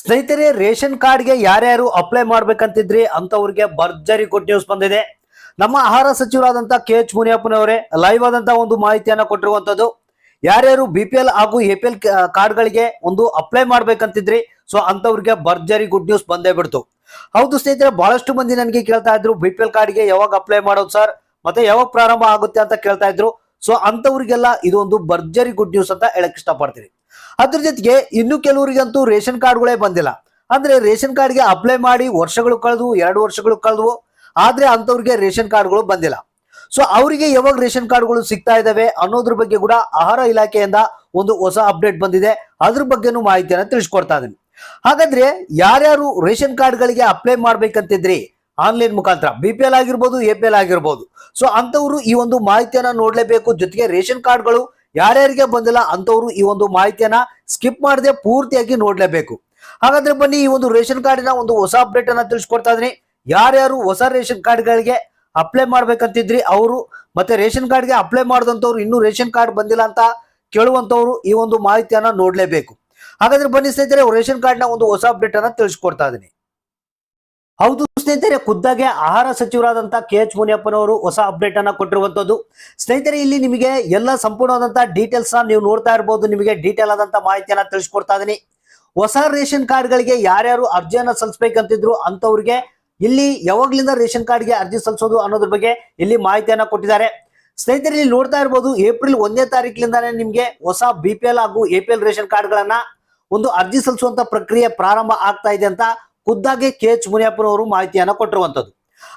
ಸ್ನೇಹಿತರೆ, ರೇಷನ್ ಕಾರ್ಡ್ಗೆ ಯಾರ್ಯಾರು ಅಪ್ಲೈ ಮಾಡ್ಬೇಕಂತಿದ್ರಿ ಅಂತವ್ರಿಗೆ ಭರ್ಜರಿ ಗುಡ್ ನ್ಯೂಸ್ ಬಂದಿದೆ. ನಮ್ಮ ಆಹಾರ ಸಚಿವರಾದಂತಹ ಕೆ ಎಚ್ ಮುನಿಯಪ್ಪನವರೇ ಲೈವ್ ಆದಂತಹ ಒಂದು ಮಾಹಿತಿಯನ್ನ ಕೊಟ್ಟಿರುವಂತದ್ದು ಯಾರ್ಯಾರು ಬಿ ಪಿ ಎಲ್ ಹಾಗೂ ಎ ಪಿ ಎಲ್ ಕಾರ್ಡ್ಗಳಿಗೆ ಒಂದು ಅಪ್ಲೈ ಮಾಡ್ಬೇಕಂತಿದ್ರಿ, ಸೊ ಅಂತವ್ರಿಗೆ ಭರ್ಜರಿ ಗುಡ್ ನ್ಯೂಸ್ ಬಂದೇ ಬಿಡ್ತು. ಹೌದು ಸ್ನೇಹಿತರೆ, ಬಹಳಷ್ಟು ಮಂದಿ ನನಗೆ ಕೇಳ್ತಾ ಇದ್ರು ಬಿ ಪಿ ಎಲ್ ಕಾರ್ಡ್ಗೆ ಯಾವಾಗ ಅಪ್ಲೈ ಮಾಡೋದು ಸರ್ ಮತ್ತೆ ಯಾವಾಗ ಪ್ರಾರಂಭ ಆಗುತ್ತೆ ಅಂತ ಕೇಳ್ತಾ ಇದ್ರು, ಸೊ ಅಂತವ್ರಿಗೆಲ್ಲ ಇದೊಂದು ಭರ್ಜರಿ ಗುಡ್ ನ್ಯೂಸ್ ಅಂತ ಹೇಳಕ್ ಇಷ್ಟಪಡ್ತೀನಿ. ಅದ್ರ ಜೊತೆಗೆ ಇನ್ನು ಕೆಲವರಿಗಂತೂ ರೇಷನ್ ಕಾರ್ಡ್ಗಳೇ ಬಂದಿಲ್ಲ. ಅಂದ್ರೆ ರೇಷನ್ ಕಾರ್ಡ್ಗೆ ಅಪ್ಲೈ ಮಾಡಿ ವರ್ಷಗಳು ಕಳೆದು ಎರಡು ವರ್ಷಗಳು ಕಳೆದವು, ಆದ್ರೆ ಅಂತವ್ರಿಗೆ ರೇಷನ್ ಕಾರ್ಡ್ಗಳು ಬಂದಿಲ್ಲ. ಸೊ ಅವರಿಗೆ ಯಾವಾಗ ರೇಷನ್ ಕಾರ್ಡ್ಗಳು ಸಿಗ್ತಾ ಇದಾವೆ ಅನ್ನೋದ್ರ ಬಗ್ಗೆ ಕೂಡ ಆಹಾರ ಇಲಾಖೆಯಿಂದ ಒಂದು ಹೊಸ ಅಪ್ಡೇಟ್ ಬಂದಿದೆ. ಅದ್ರ ಬಗ್ಗೆನೂ ಮಾಹಿತಿಯನ್ನು ತಿಳಿಸ್ಕೊಡ್ತಾ ಇದ್ದೀನಿ ಹಾಗಾದ್ರೆ ಯಾರ್ಯಾರು ರೇಷನ್ ಕಾರ್ಡ್ಗಳಿಗೆ ಅಪ್ಲೈ ಮಾಡ್ಬೇಕಂತಿದ್ರಿ? ಆನ್ಲೈನ್ ಮುಖಾಂತರ. ಬಿ ಪಿ ಎಲ್ ಆಗಿರ್ಬೋದು ಎ ಪಿ ಎಲ್ ಆಗಿರ್ಬೋದು. ಸೊ ಅಂತವರು ಈ ಒಂದು ಮಾಹಿತಿಯನ್ನ ನೋಡ್ಲೇಬೇಕು. ಜೊತೆಗೆ ರೇಷನ್ ಕಾರ್ಡ್ಗಳು ಯಾರ್ಯಾರಿಗೆ ಬಂದಿಲ್ಲ ಅಂತವರು ಈ ಒಂದು ಮಾಹಿತಿಯನ್ನ ಸ್ಕಿಪ್ ಮಾಡದೆ ಪೂರ್ತಿಯಾಗಿ ನೋಡ್ಲೇಬೇಕು. ಹಾಗಾದ್ರೆ ಬನ್ನಿ ಈ ಒಂದು ರೇಷನ್ ಕಾರ್ಡಿನ ಒಂದು ಹೊಸ ಅಪ್ಡೇಟ್ ಅನ್ನ ತಿಳಿಸ್ಕೊಡ್ತಾ ಇದೀನಿ ಯಾರ್ಯಾರು ಹೊಸ ರೇಷನ್ ಕಾರ್ಡ್ಗಳಿಗೆ ಅಪ್ಲೈ ಮಾಡ್ಬೇಕಂತಿದ್ರಿ ಅವರು, ಮತ್ತೆ ರೇಷನ್ ಕಾರ್ಡ್ಗೆ ಅಪ್ಲೈ ಮಾಡಿದಂಥವ್ರು ಇನ್ನೂ ರೇಷನ್ ಕಾರ್ಡ್ ಬಂದಿಲ್ಲ ಅಂತ ಕೇಳುವಂತವ್ರು ಈ ಒಂದು ಮಾಹಿತಿಯನ್ನ ನೋಡ್ಲೇಬೇಕು. ಹಾಗಾದ್ರೆ ಬನ್ನಿ ಸ್ನೇಹಿತರೆ, ರೇಷನ್ ಕಾರ್ಡ್ನ ಒಂದು ಹೊಸ ಅಪ್ಡೇಟ್ ಅನ್ನ ತಿಳಿಸ್ಕೊಡ್ತಾ ಇದೀನಿ ಹೌದು ಸ್ನೇಹಿತರೆ, ಖುದ್ದಾಗೆ ಆಹಾರ ಸಚಿವರಾದಂತಹ ಕೆ ಎಚ್ ಮುನಿಯಪ್ಪನವರು ಹೊಸ ಅಪ್ಡೇಟ್ ಅನ್ನ ಕೊಟ್ಟಿರುವಂತದ್ದು. ಸ್ನೇಹಿತರೆ, ಇಲ್ಲಿ ನಿಮಗೆ ಎಲ್ಲ ಸಂಪೂರ್ಣವಾದಂತಹ ಡೀಟೇಲ್ಸ್ನ ನೀವು ನೋಡ್ತಾ ಇರಬಹುದು ನಿಮಗೆ ಡೀಟೇಲ್ ಆದಂತ ಮಾಹಿತಿಯನ್ನ ತಿಳಿಸ್ಕೊಡ್ತಾ ಇದೀನಿ. ಹೊಸ ರೇಷನ್ ಕಾರ್ಡ್ ಗಳಿಗೆ ಯಾರ್ಯಾರು ಅರ್ಜಿಯನ್ನ ಸಲ್ಲಿಸಬೇಕಂತಿದ್ರು ಅಂತವ್ರಿಗೆ ಇಲ್ಲಿ ಯಾವಾಗ್ಲಿಂದ ರೇಷನ್ ಕಾರ್ಡ್ಗೆ ಅರ್ಜಿ ಸಲ್ಲಿಸೋದು ಅನ್ನೋದ್ರ ಬಗ್ಗೆ ಇಲ್ಲಿ ಮಾಹಿತಿಯನ್ನ ಕೊಟ್ಟಿದ್ದಾರೆ. ಸ್ನೇಹಿತರೆ, ಇಲ್ಲಿ ನೋಡ್ತಾ ಇರಬಹುದು ಏಪ್ರಿಲ್ ಒಂದನೇ ತಾರೀಕಿನಿಂದಾನೇ ನಿಮ್ಗೆ ಹೊಸ ಬಿ ಹಾಗೂ ಎ ರೇಷನ್ ಕಾರ್ಡ್ ಗಳನ್ನ ಒಂದು ಅರ್ಜಿ ಸಲ್ಲಿಸುವಂತ ಪ್ರಕ್ರಿಯೆ ಪ್ರಾರಂಭ ಆಗ್ತಾ ಇದೆ ಅಂತ ಖುದ್ದಾಗಿ ಕೆ ಎಚ್ ಮುನಿಯಪ್ಪನವರು ಮಾಹಿತಿಯನ್ನ ಕೊಟ್ಟಿರುವಂತದ್ದು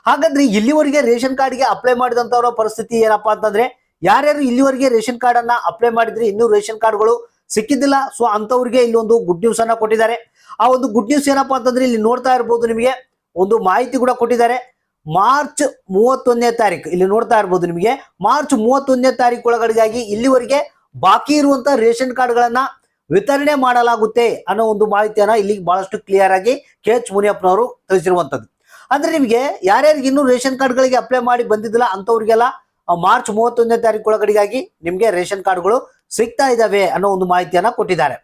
ಹಾಗಾದ್ರೆ ಇಲ್ಲಿವರೆಗೆ ರೇಷನ್ ಕಾರ್ಡ್ಗೆ ಅಪ್ಲೈ ಮಾಡಿದಂತವರ ಪರಿಸ್ಥಿತಿ ಏನಪ್ಪಾ ಅಂತಂದ್ರೆ, ಯಾರ್ಯಾರು ಇಲ್ಲಿವರೆಗೆ ರೇಷನ್ ಕಾರ್ಡ್ ಅನ್ನ ಅಪ್ಲೈ ಮಾಡಿದ್ರೆ ಇನ್ನೂ ರೇಷನ್ ಕಾರ್ಡ್ಗಳು ಸಿಕ್ಕಿದ್ದಿಲ್ಲ ಸೊ ಅಂತವ್ರಿಗೆ ಇಲ್ಲಿ ಒಂದು ಗುಡ್ ನ್ಯೂಸ್ ಅನ್ನ ಕೊಟ್ಟಿದ್ದಾರೆ. ಆ ಒಂದು ಗುಡ್ ನ್ಯೂಸ್ ಏನಪ್ಪಾ ಅಂತಂದ್ರೆ ಇಲ್ಲಿ ನೋಡ್ತಾ ಇರ್ಬೋದು ನಿಮಗೆ, ಒಂದು ಮಾಹಿತಿ ಕೂಡ ಕೊಟ್ಟಿದ್ದಾರೆ. ಮಾರ್ಚ್ ಮೂವತ್ತೊಂದನೇ ತಾರೀಕು ಇಲ್ಲಿ ನೋಡ್ತಾ ಇರ್ಬೋದು ನಿಮಗೆ, ಮಾರ್ಚ್ ಮೂವತ್ತೊಂದನೇ ತಾರೀಕು ಒಳಗಡೆಗಾಗಿ ಇಲ್ಲಿವರೆಗೆ ಬಾಕಿ ಇರುವಂತಹ ರೇಷನ್ ಕಾರ್ಡ್ಗಳನ್ನ ವಿತರಣೆ ಮಾಡಲಾಗುತ್ತೆ ಅನ್ನೋ ಒಂದು ಮಾಹಿತಿಯನ್ನ ಇಲ್ಲಿ ಬಹಳಷ್ಟು ಕ್ಲಿಯರ್ ಆಗಿ ಕೆ ಎಚ್ ಮುನಿಯಪ್ಪನವರು ತಿಳಿಸಿರುವಂತದ್ದು. ಅಂದ್ರೆ ನಿಮಗೆ ಯಾರ್ಯಾರಿಗೆ ಇನ್ನೂ ರೇಷನ್ ಕಾರ್ಡ್ಗಳಿಗೆ ಅಪ್ಲೈ ಮಾಡಿ ಬಂದಿದ್ದಿಲ್ಲ ಅಂತವ್ರಿಗೆಲ್ಲ ಮಾರ್ಚ್ ಮೂವತ್ತೊಂದನೇ ತಾರೀಕು ಒಳಗಡೆಗಾಗಿ ನಿಮ್ಗೆ ರೇಷನ್ ಕಾರ್ಡ್ಗಳು ಸಿಗ್ತಾ ಇದಾವೆ ಅನ್ನೋ ಒಂದು ಮಾಹಿತಿಯನ್ನ ಕೊಟ್ಟಿದ್ದಾರೆ.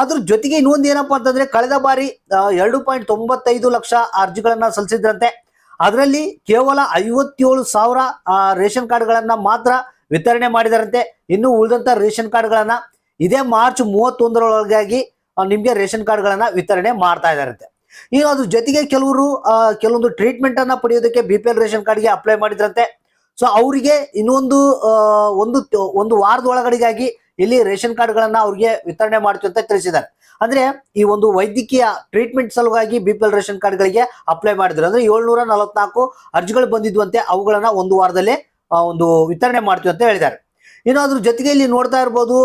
ಅದ್ರ ಜೊತೆಗೆ ಇನ್ನೊಂದು ಏನಪ್ಪಾ ಅಂತಂದ್ರೆ ಕಳೆದ ಬಾರಿ ಎರಡು ಪಾಯಿಂಟ್ ತೊಂಬತ್ತೈದು ಲಕ್ಷ ಅರ್ಜಿಗಳನ್ನ ಸಲ್ಲಿಸಿದ್ರಂತೆ. ಅದರಲ್ಲಿ ಕೇವಲ ಐವತ್ತೇಳು ಸಾವಿರ ರೇಷನ್ ಕಾರ್ಡ್ಗಳನ್ನ ಮಾತ್ರ ವಿತರಣೆ ಮಾಡಿದಾರಂತೆ. ಇನ್ನು ಉಳಿದಂತ ರೇಷನ್ ಕಾರ್ಡ್ಗಳನ್ನ ಇದೇ ಮಾರ್ಚ್ ಮೂವತ್ತೊಂದರೊಳಗಾಗಿ ನಿಮಗೆ ರೇಷನ್ ಕಾರ್ಡ್ಗಳನ್ನ ವಿತರಣೆ ಮಾಡ್ತಾ ಇದಾರಂತೆ. ಈಗ ಅದ್ರ ಜೊತೆಗೆ ಕೆಲವರು ಕೆಲವೊಂದು ಟ್ರೀಟ್ಮೆಂಟ್ ಅನ್ನ ಪಡೆಯೋದಕ್ಕೆ ಬಿ ಪಿ ಎಲ್ ರೇಷನ್ ಕಾರ್ಡ್ಗೆ ಅಪ್ಲೈ ಮಾಡಿದ್ರಂತೆ. ಸೊ ಅವರಿಗೆ ಇನ್ನೊಂದು ಒಂದು ಒಂದು ವಾರದ ಒಳಗಡೆಗಾಗಿ ಇಲ್ಲಿ ರೇಷನ್ ಕಾರ್ಡ್ಗಳನ್ನ ಅವ್ರಿಗೆ ವಿತರಣೆ ಮಾಡ್ತೀವಿ ಅಂತ ತಿಳಿಸಿದ್ದಾರೆ. ಅಂದ್ರೆ ಈ ಒಂದು ವೈದ್ಯಕೀಯ ಟ್ರೀಟ್ಮೆಂಟ್ ಸಲುವಾಗಿ ಬಿ ಪಿ ಎಲ್ ರೇಷನ್ ಕಾರ್ಡ್ಗಳಿಗೆ ಅಪ್ಲೈ ಮಾಡಿದ್ರು. ಅಂದ್ರೆ ಏಳ್ನೂರ ನಲವತ್ನಾಲ್ಕು ಅರ್ಜಿಗಳು ಬಂದಿದ್ವಂತೆ, ಅವುಗಳನ್ನ ಒಂದು ವಾರದಲ್ಲಿ ಒಂದು ವಿತರಣೆ ಮಾಡ್ತೀವಿ ಅಂತ ಹೇಳಿದ್ದಾರೆ. ಇನ್ನು ಅದ್ರ ಜೊತೆಗೆ ಇಲ್ಲಿ ನೋಡ್ತಾ ಇರ್ಬೋದು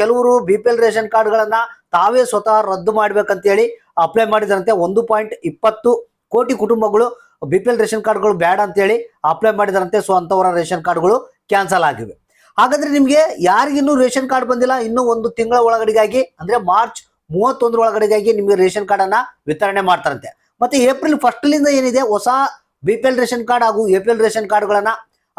ಕೆಲವರು ಬಿ ಪಿ ಎಲ್ ರೇಷನ್ ಕಾರ್ಡ್ಗಳನ್ನ ತಾವೇ ಸ್ವತಃ ರದ್ದು ಮಾಡ್ಬೇಕಂತೇಳಿ ಅಪ್ಲೈ ಮಾಡಿದರಂತೆ. ಒಂದು ಪಾಯಿಂಟ್ ಇಪ್ಪತ್ತು ಕೋಟಿ ಕುಟುಂಬಗಳು ಬಿ ಪಿ ಎಲ್ ರೇಷನ್ ಕಾರ್ಡ್ಗಳು ಬೇಡ ಅಂತೇಳಿ ಅಪ್ಲೈ ಮಾಡಿದರಂತೆ. ಸೊ ಅಂತವರ ರೇಷನ್ ಕಾರ್ಡ್ಗಳು ಕ್ಯಾನ್ಸಲ್ ಆಗಿವೆ. ಹಾಗಾದ್ರೆ ನಿಮ್ಗೆ ಯಾರಿಗಿನ್ನೂ ರೇಷನ್ ಕಾರ್ಡ್ ಬಂದಿಲ್ಲ, ಇನ್ನೂ ಒಂದು ತಿಂಗಳ ಒಳಗಡೆಗಾಗಿ, ಅಂದ್ರೆ ಮಾರ್ಚ್ ಮೂವತ್ತೊಂದರ ಒಳಗಡೆಗಾಗಿ ನಿಮಗೆ ರೇಷನ್ ಕಾರ್ಡ್ ಅನ್ನ ವಿತರಣೆ ಮಾಡ್ತಾರಂತೆ. ಮತ್ತೆ ಏಪ್ರಿಲ್ ಫಸ್ಟ್ಲಿಂದ ಏನಿದೆ? ಹೊಸ B P L ration card ಹಾಗೂ ಎ ಪಿ ಎಲ್ ರೇಷನ್ ಕಾರ್ಡ್ಗಳನ್ನ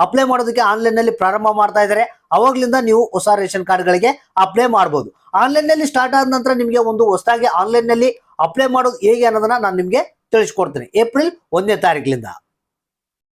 ಅಪ್ಲೈ ಮಾಡೋದಕ್ಕೆ ಆನ್ಲೈನ್ನಲ್ಲಿ ಪ್ರಾರಂಭ ಮಾಡ್ತಾ ಇದ್ದಾರೆ. ಅವಾಗ್ಲಿಂದ ನೀವು ಹೊಸ ರೇಷನ್ ಕಾರ್ಡ್ಗಳಿಗೆ ಅಪ್ಲೈ ಮಾಡಬಹುದು ಆನ್ಲೈನ್ನಲ್ಲಿ ಸ್ಟಾರ್ಟ್ ಆದ ನಂತರ ನಿಮಗೆ ಒಂದು ಹೊಸದಾಗಿ ಆನ್ಲೈನ್ನಲ್ಲಿ ಅಪ್ಲೈ ಮಾಡೋದು ಹೇಗೆ ಅನ್ನೋದನ್ನ ನಾನು ನಿಮಗೆ ತಿಳಿಸ್ಕೊಡ್ತೀನಿ. ಏಪ್ರಿಲ್ ಒಂದನೇ ತಾರೀಕಿನಿಂದ